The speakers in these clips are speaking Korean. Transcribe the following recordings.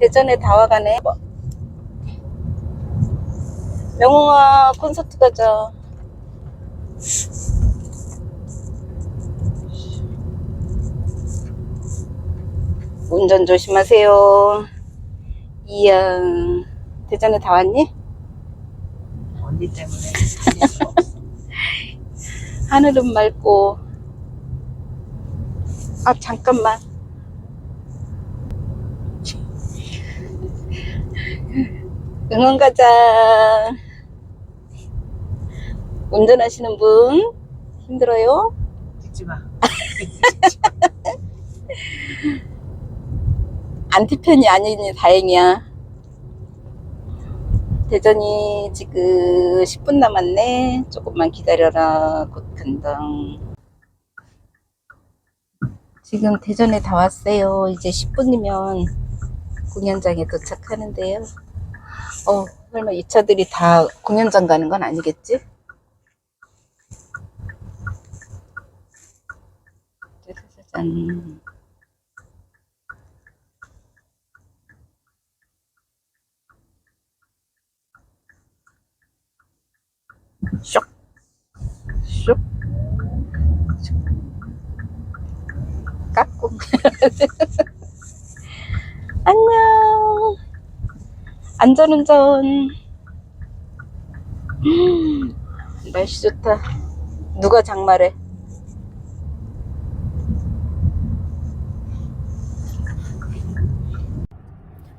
대전에 다 와가네. 뭐. 명웅아 콘서트 가자. 운전 조심하세요. 이야, 대전에 다 왔니? 언니 때문에. 하늘은 맑고. 아, 잠깐만. 응원 가자. 운전하시는 분 힘들어요? 찍지 마. 안티편이 아니니 다행이야. 대전이 지금 10분 남았네. 조금만 기다려라. 곧 간다. 지금 대전에 다 왔어요. 이제 10분이면 공연장에 도착하는데요. 어, 설마 이 차들이 다 공연장 가는 건 아니겠지? 쇽, 쇽, 쇽. 깎고. 안녕. 안전운전. 음, 날씨 좋다. 누가 장말해?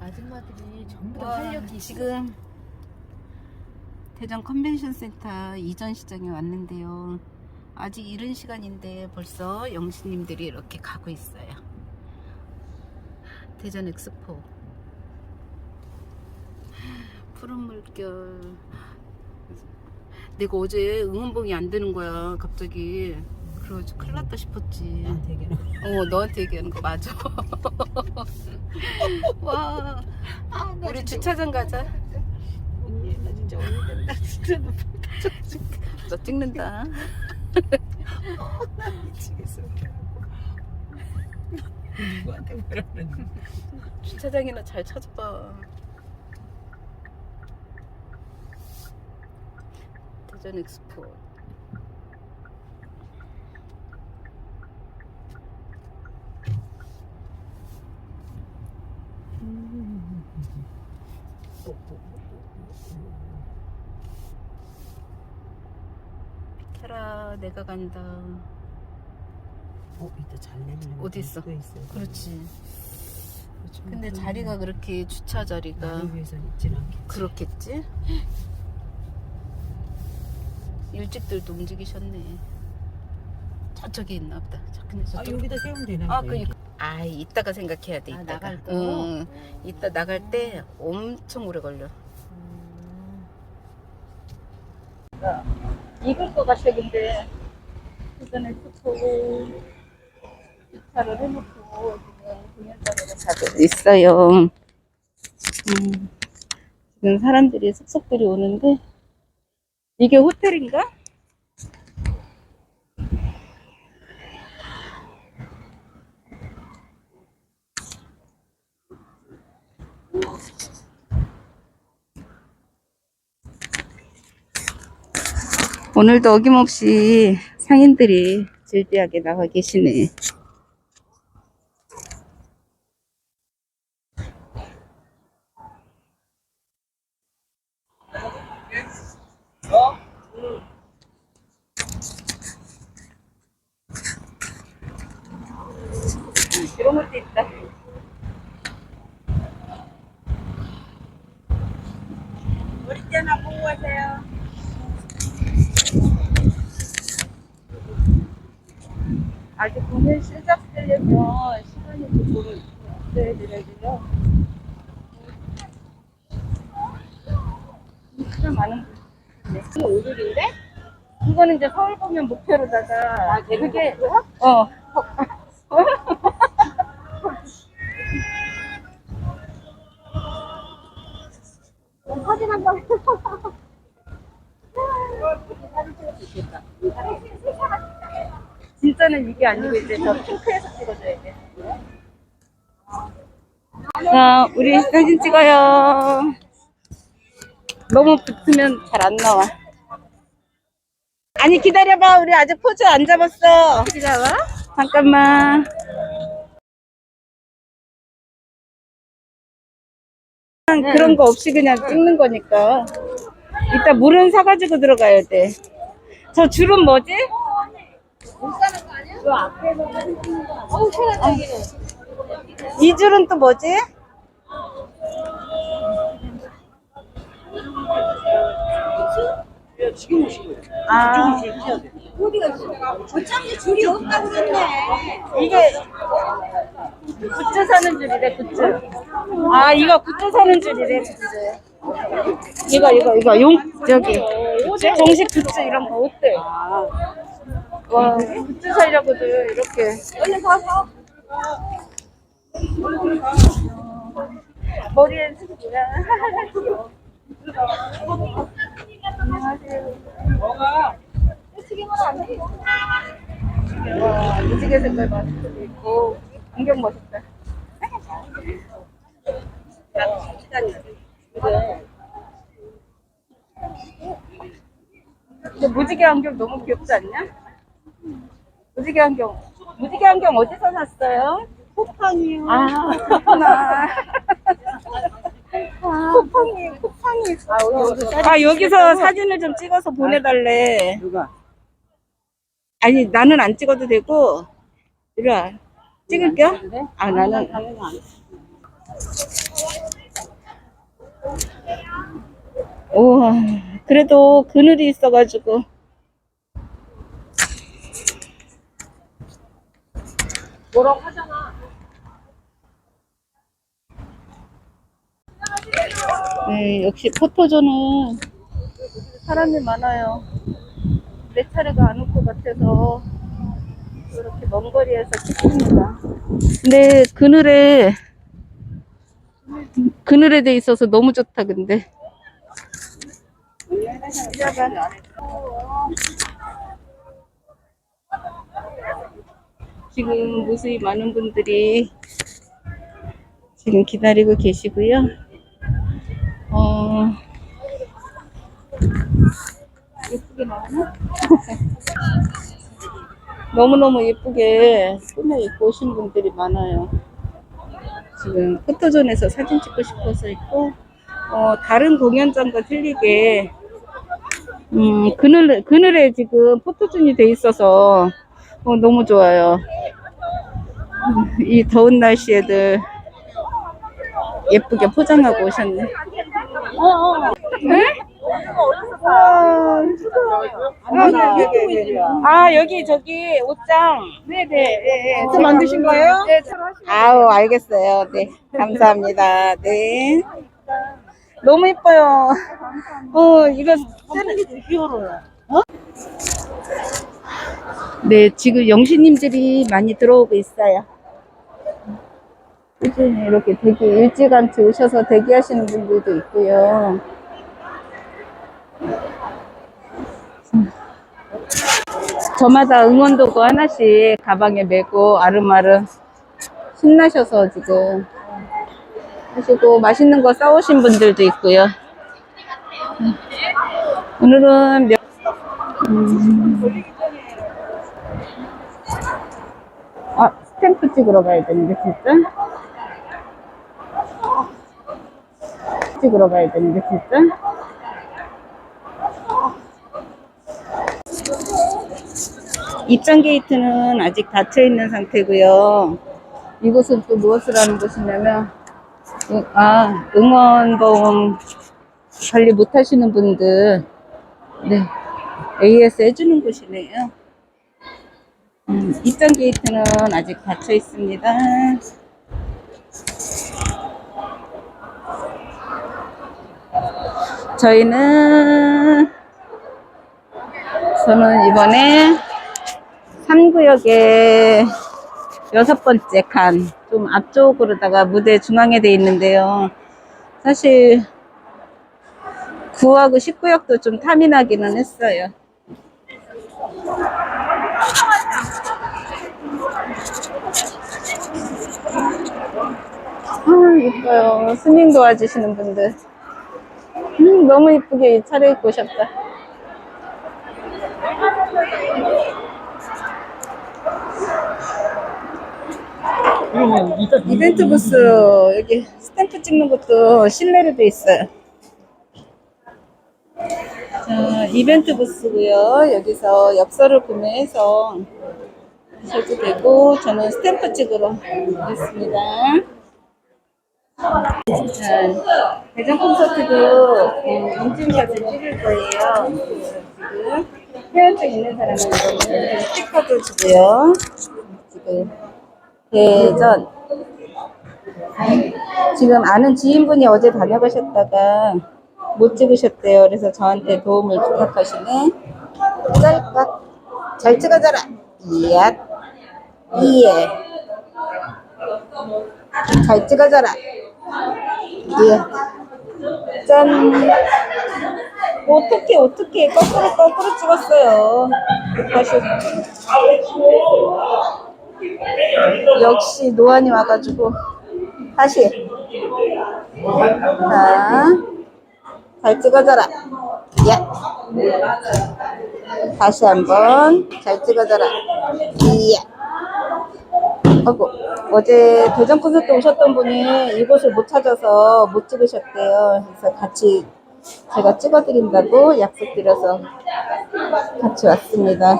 아줌마들이 전부 와, 지금 대전 컨벤션 센터 이전 시장에 왔는데요. 아직 이른 시간인데 벌써 영신님들이 이렇게 가고 있어요. 대전 엑스포. 푸른 물결. 내가 어제 응원봉이 안 되는 거야, 갑자기. 그래가지고 큰일 났다 싶었지. 나한테 얘기하는. 어, 너한테 얘기하는 거 맞아. 와, 아, 나 우리 진짜 주차장 가자. 언니, 나 진짜 오래된다. 진짜 나너 찍는다. 미치겠어. 누구한테 그러는 주차장이나 잘 찾아봐. 대전 엑스포. 비켜라, 내가 간다. 어, 이따 잘 내밀는 어디 있어? 거 있어요. 그렇지. 그렇죠. 근데 자리가 그렇게 주차 자리가 나를 위해서는 있진 않겠지. 그렇겠지? 일찍들도 움직이셨네. 저쪽에 있나 보다. 저 근데 아, 저쪽. 여기다 세우면 되나? 아, 보다, 그니까. 아, 이따가 생각해야 돼. 아, 이따가. 나갈 거? 응. 이따 나갈 때 엄청 오래 걸려. 음. 익을 것 같아, 근데. 그전에 스포 주차를 해놓고 지금 공연장으로 가고 있어요. 음, 지금 사람들이 속속들이 오는데 이게 호텔인가? 오늘도 어김없이 상인들이 질비하게 나와 계시네. 것도 있다. 우리 때나 보고 가세요. 아직 공연 시작되려면 시간이 좀 있어야 되거든요. 진짜 많은 분들. 이게 오늘인데? 이거는 이제 서울 공연 목표로다가 아, 그게 어. 이게 아니고 이제 저 핑크에서 찍어줘야 돼. 자, 우리 사진 찍어요. 너무 붙으면 잘 안 나와. 아니, 기다려봐. 우리 아직 포즈 안 잡았어. 기다려. 잠깐만. 그런 거 없이 그냥 찍는 거니까. 이따 물은 사가지고 들어가야 돼. 저 줄은 뭐지? 이 줄은 또 뭐지? 아, 어차피 줄이 없다고 그랬네. 이게 굿즈 사는 줄이래, 굿즈. 아, 이거 굿즈 사는 줄이래, 굿즈. 이거, 이거, 이거, 용, 저기. 정식 굿즈 이런 거, 옷들. 와, 굿즈 사려고들 이렇게. 얼른 가서. 머리에 쓰기구나. 안녕하세요. 와, 무지개 색깔 마스크도 있고, 안경 멋있다. 근데 무지개 안경 너무 귀엽지 않냐? 무지개 안경. 무지개 안경 어디서 샀어요? 쿠팡이요. 아, 그렇구나. 쿠팡이, 쿠팡이 있어. 아, 여기서 사진을 좀 찍어서 보내달래. 누가? 아니, 나는 안 찍어도 되고, 이리 와. 찍을게요? 아, 나는. 우와, 그래도 그늘이 있어가지고. 뭐라고 하잖아. 네, 역시 포토존은 사람이 많아요. 내 차례가 안 올 것 같아서 이렇게 먼 거리에서 찍습니다. 근데 그늘에 그늘에 돼 있어서 너무 좋다 근데. 지금 무수히 많은 분들이 지금 기다리고 계시고요. 어, 예쁘게 나오나? 너무너무 예쁘게 꾸며 입고 오신 분들이 많아요. 지금 포토존에서 사진 찍고 싶어서 있고, 어, 다른 공연장과 틀리게, 음, 그늘, 그늘에 지금 포토존이 돼 있어서, 어, 너무 좋아요. 음, 이 더운 날씨에들 예쁘게 포장하고 오셨네. 어, 어. 와, 아, 여기, 저기, 옷장. 네네. 네, 저 만드신 거예요? 네, 아우, 알겠어요. 네. 감사합니다. 네. 너무 예뻐요. 어, 이거 쓰는 히어로야. 네, 지금 영신님들이 많이 들어오고 있어요. 꾸준히 이렇게 대기, 일찌감치 오셔서 대기하시는 분들도 있고요. 저마다 응원도구 하나씩 가방에 메고 아름아름 신나셔서 지금 하시고 맛있는 거 싸오신 분들도 있고요. 오늘은 몇, 음, 스탬프 찍으러 가야 되는데, 진짜? 찍으러 가야 되는데, 진짜? 입장 게이트는 아직 닫혀 있는 상태고요. 이곳은 또 무엇을 하는 곳이냐면, 응- 아, 응원봉 관리 못 하시는 분들, 네, AS 해주는 곳이네요. 음, 입장 게이트는 아직 닫혀 있습니다. 저희는 저는 이번에 3구역에 여섯 번째 칸, 좀 앞쪽으로다가 무대 중앙에 돼 있는데요. 사실 9하고 19역도 좀 탐이 나기는 했어요. 아, 이뻐요. 스밍 도와주시는 분들. 음, 너무 이쁘게 차려입고 오셨다. 이벤트 부스 여기 스탬프 찍는 것도 실내로 돼 있어요. 자, 이벤트 부스고요. 여기서 엽서를 구매해서 하셔도 되고 저는 스탬프 찍으러 있습니다. 자, 대전 콘서트도 음, 인증샷을 찍을 거예요. 지금 회원증 있는 사람은 스티커도 주고요. 지금 대전 지금 아는 지인분이 어제 다녀가셨다가 못 찍으셨대요. 그래서 저한테 도움을 부탁하시네. 짤깍. 잘 찍어줘라. 이야. 이에. 잘 찍어줘라. 이야. 짠. 어떻게 어떻게 거꾸로 거꾸로 찍었어요. 다시. 역시 노안이 와가지고 다시 자 잘 찍어줘라 야 다시 한번 잘 찍어줘라 이야 하고 어제 대전 콘서트 오셨던 분이 이곳을 못 찾아서 못 찍으셨대요 그래서 같이 제가 찍어드린다고 약속드려서 같이 왔습니다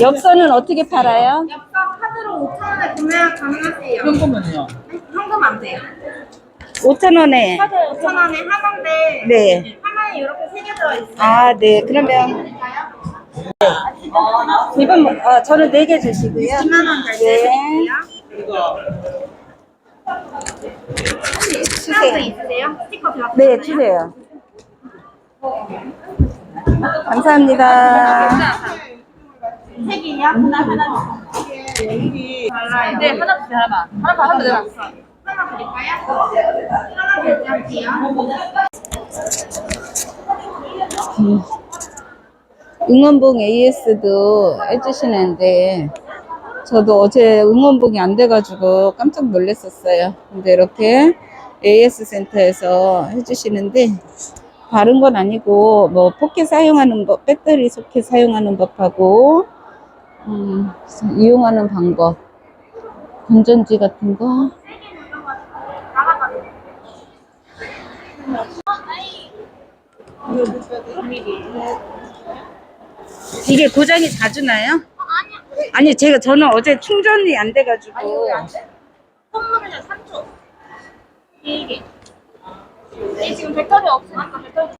엽서는 어떻게 팔아요? 엽서 카드로 5,000원에 구매가 가능하세요. 현금은요? 현금 안 돼요. 5,000원에 5,000원에 하나인데 네. 하나에 이렇게 세 개 들어있어요. 아, 네. 그러면 이건 뭐, 아, 저는 네 개 주시고요. 2만 원 네. 결제드릴게요. 카드 주세요. 있으세요? 스티커 들어가요? 네, 주세요. 감사합니다. 세 개요? 하나 하나 달라요. 네, 하나 주세요. 하나만. 하나만 하면 돼요. 하나 드릴까요? 하나 결제할게요. 응원봉 AS도 해주시는데, 저도 어제 응원봉이 안 돼가지고 깜짝 놀랐었어요. 근데 이렇게 AS 센터에서 해주시는데, 다른 건 아니고, 뭐, 포켓 사용하는 법, 배터리 소켓 사용하는 법하고, 음, 이용하는 방법, 건전지 같은 거, 이게 고장이 자주 나요? 아니 제가 저는 어제 충전이 안 돼가지고 선물은요, 3초. 이게. 이 지금 배터리 없으니까 배터리